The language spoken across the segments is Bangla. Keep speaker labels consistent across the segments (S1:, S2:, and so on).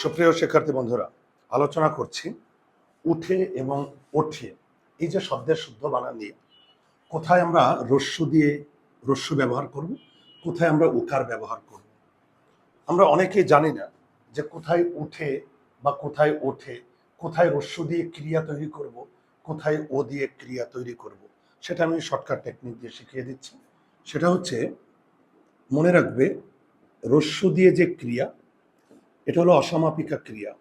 S1: সুপ্রিয় শিক্ষার্থী বন্ধুরা, আলোচনা করছি উঠে এবং ওঠে, এই যে শব্দের শুদ্ধ বানান নিয়ে, কোথায় আমরা রস্যু দিয়ে রস্যু ব্যবহার করব, কোথায় আমরা উকার ব্যবহার করব? আমরা অনেকেই জানি না যে কোথায় উঠে বা কোথায় ওঠে, কোথায় রস্যু দিয়ে ক্রিয়া তৈরি করব, কোথায় ও দিয়ে ক্রিয়া তৈরি করব, সেটা আমি শর্টকাট টেকনিক দিয়ে শিখিয়ে দিচ্ছি। সেটা হচ্ছে, মনে রাখবে, রস্যু দিয়ে যে ক্রিয়া এটা হলো অসমাপিকা ক্রিয়া।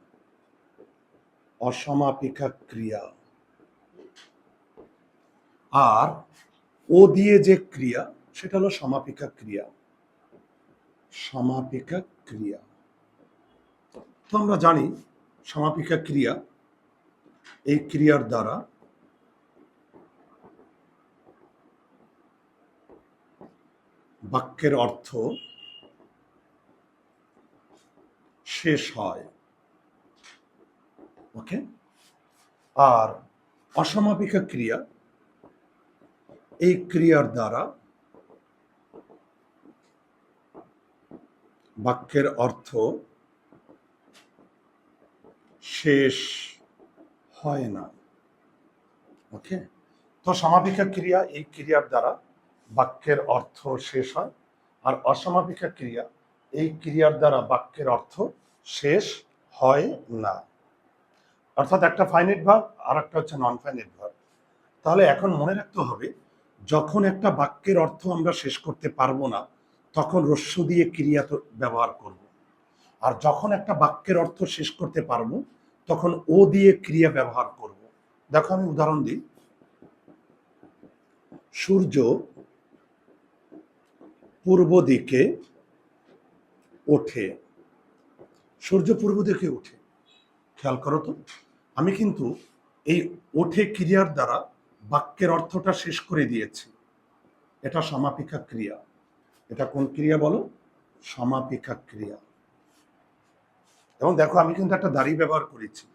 S1: অসমাপিকা ক্রিয়া। আর ও দিয়ে যে ক্রিয়া, সেটা হলো সমাপিকা ক্রিয়া। সমাপিকা ক্রিয়া। তো আমরা জানি সমাপিকা ক্রিয়া এই ক্রিয়ার দ্বারা বাক্যের অর্থ শেষ হয়। ওকে? আর অসমাপিকা ক্রিয়া, এই ক্রিয়ার দ্বারা বাক্যের অর্থ শেষ হয় না। ওকে? তো সমাপিকা ক্রিয়া, এই ক্রিয়ার দ্বারা বাক্যের অর্থ শেষ হয়। আর অসমাপিকা ক্রিয়া, এই ক্রিয়ার দ্বারা বাক্যের অর্থ শেষ হয় না। অর্থাৎ একটা ফাইনাইট ভাব আর একটা হচ্ছে নন ফাইনাইট ভাব তাহলে এখন মনে রাখতে হবে, যখন একটা বাক্যের অর্থ আমরা শেষ করতে পারব না, তখন রস্য দিয়ে ক্রিয়া তো ব্যবহার করব। আর যখন একটা বাক্যের অর্থ শেষ করতে পারব, তখন ও দিয়ে ক্রিয়া ব্যবহার করব। দেখো আমি উদাহরণ দিই। সূর্য পূর্ব দিকে ওঠে। সূর্য পূর্ব দিকে ওঠে। খেয়াল করো তো, আমি কিন্তু এই ওঠে ক্রিয়ার দ্বারা বাক্যের অর্থটা শেষ করে দিয়েছি। এটা সমাপিকা ক্রিয়া। এটা কোন ক্রিয়া বলো? সমাপিকা ক্রিয়া। এবং দেখো, আমি কিন্তু একটা দাড়ি ব্যবহার করেছি।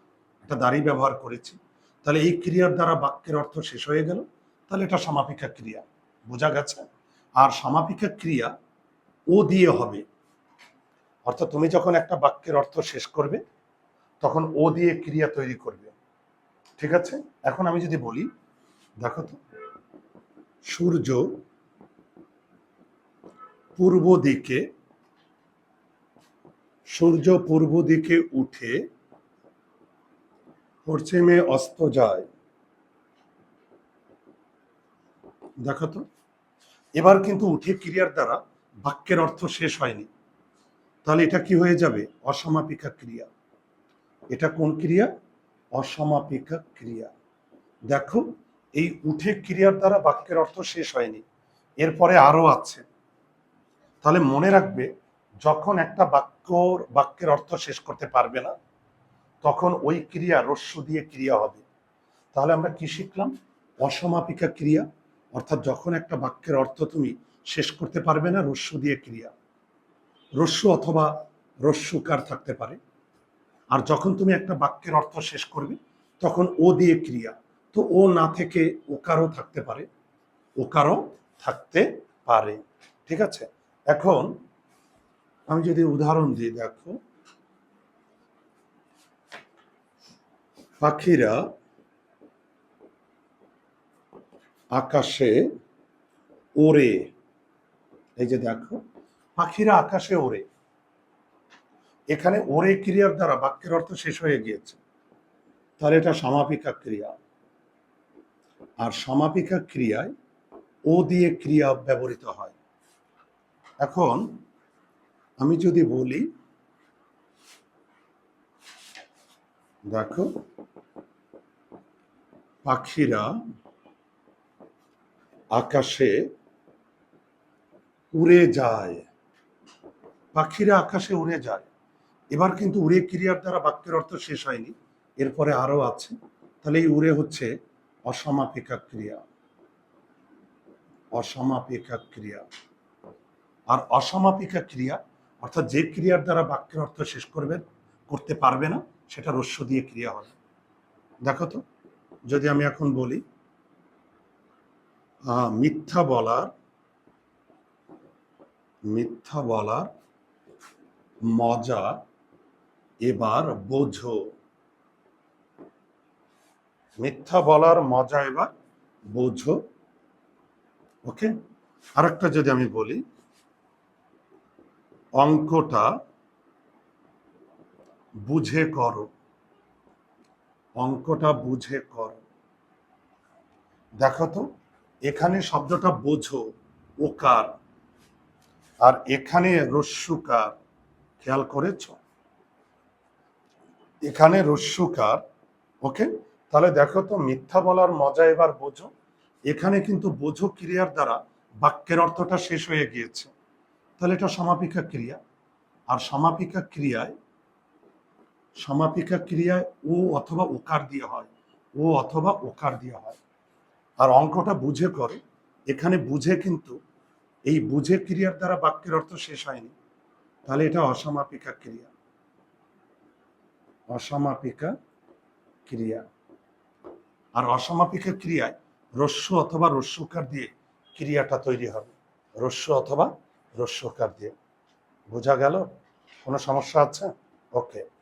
S1: একটা দাড়ি ব্যবহার করেছি। তাহলে এই ক্রিয়ার দ্বারা বাক্যের অর্থ শেষ হয়ে গেল। তাহলে এটা সমাপিকা ক্রিয়া। বোঝা গেছে? আর সমাপিকা ক্রিয়া ও দিয়ে হবে। অর্থাৎ তুমি যখন একটা বাক্যের অর্থ শেষ করবে, তখন ও দিয়ে ক্রিয়া তৈরি করবে। ঠিক আছে? এখন আমি যদি বলি, দেখো তো, সূর্য পূর্ব দিকে, সূর্য পূর্ব দিকে উঠে পশ্চিমে অস্ত যায়। দেখো তো, এবার কিন্তু উঠে ক্রিয়ার দ্বারা বাক্যের অর্থ শেষ হয়নি। তাহলে এটা কি হয়ে যাবে? অসমাপিকা ক্রিয়া। এটা কোন ক্রিয়া? অসমাপিকা ক্রিয়া। দেখো, এই উঠে ক্রিয়ার দ্বারা বাক্যের অর্থ শেষ হয়নি। এরপরে আরও আছে। তাহলে মনে রাখবে, যখন একটা বাক্য বাক্যের অর্থ শেষ করতে পারবে না, তখন ওই ক্রিয়া রস্য দিয়ে ক্রিয়া হবে। তাহলে আমরা কি শিখলাম? অসমাপিকা ক্রিয়া, অর্থাৎ যখন একটা বাক্যের অর্থ তুমি শেষ করতে পারবে না, রস্য দিয়ে ক্রিয়া। রস্য অথবা রস্যকার থাকতে পারে। আর যখন তুমি একটা বাক্যের অর্থ শেষ করবে, তখন ও দিয়ে ক্রিয়া। তো ও না থেকে ওকারও থাকতে পারে, ওকারও থাকতে পারে। ঠিক আছে? এখন আমি যদি উদাহরণ দিই, দেখো। পাখিরা আকাশে ওড়ে। এই যে দেখো পাখিরা আকাশে ওড়ে। এখানে ওরে ক্রিয়ার দ্বারা বাক্যের অর্থ শেষ হয়ে গিয়েছে। তাহলে এটা সমাপিকা ক্রিয়া। আর সমাপিকা ক্রিয়ায় ও দিয়ে ক্রিয়া ব্যবহৃত হয়। এখন আমি যদি বলি, দেখো, পাখিরা আকাশে উড়ে যায়। পাখিরা আকাশে উড়ে যায়। এবার কিন্তু উড়ে ক্রিয়ার দ্বারা বাক্যের অর্থ শেষ হয়নি। এরপরে আরও আছে। তাহলে এই উড়ে হচ্ছে অসমাপিকা ক্রিয়া। অসমাপিকা ক্রিয়া। আর অসমাপিকা ক্রিয়া, অর্থাৎ যে ক্রিয়ার দ্বারা বাক্যের অর্থ শেষ করবেন করতে পারবে না, সেটা রস্য দিয়ে ক্রিয়া হবে। দেখো তো, যদি আমি এখন বলি মিথ্যা বলার মিথ্যা বলার মজা, এবার বোঝো। মিথ্যা বলার মজা এবার বোঝো। ওকে? আরেকটা যদি আমি বলি, অঙ্কটা বুঝে করো। অঙ্কটা বুঝে করো। দেখো তো, এখানে শব্দটা বোঝো, ওকার। আর এখানে রস্যুকার। খেয়াল করেছ? এখানে রস্যুকার ওকে, তাহলে দেখো তো, মিথ্যা বলার মজা এবার বোঝো। এখানে কিন্তু বোঝো ক্রিয়ার দ্বারা বাক্যের অর্থটা শেষ হয়ে গিয়েছে। তাহলে এটা সমাপিকা ক্রিয়া। আর সমাপিকা ক্রিয়ায় সমাপিকা ক্রিয়ায় ও অথবা ওকার দিয়ে হয়। ও অথবা ওকার দিয়ে হয়। আর অঙ্কটা বুঝে করে। এখানে বুঝে কিন্তু, এই বুঝে ক্রিয়ার দ্বারা বাক্যের অর্থ শেষ হয়নি। তাহলে এটা অসমাপিকা ক্রিয়া। অসমাপিকা ক্রিয়া। আর অসমাপিকা ক্রিয়ায় রস্য অথবা রস্যকার দিয়ে ক্রিয়াটা তৈরি হবে। রস্য অথবা রস্যকার দিয়ে। বোঝা গেল? কোনো সমস্যা আছে? ওকে।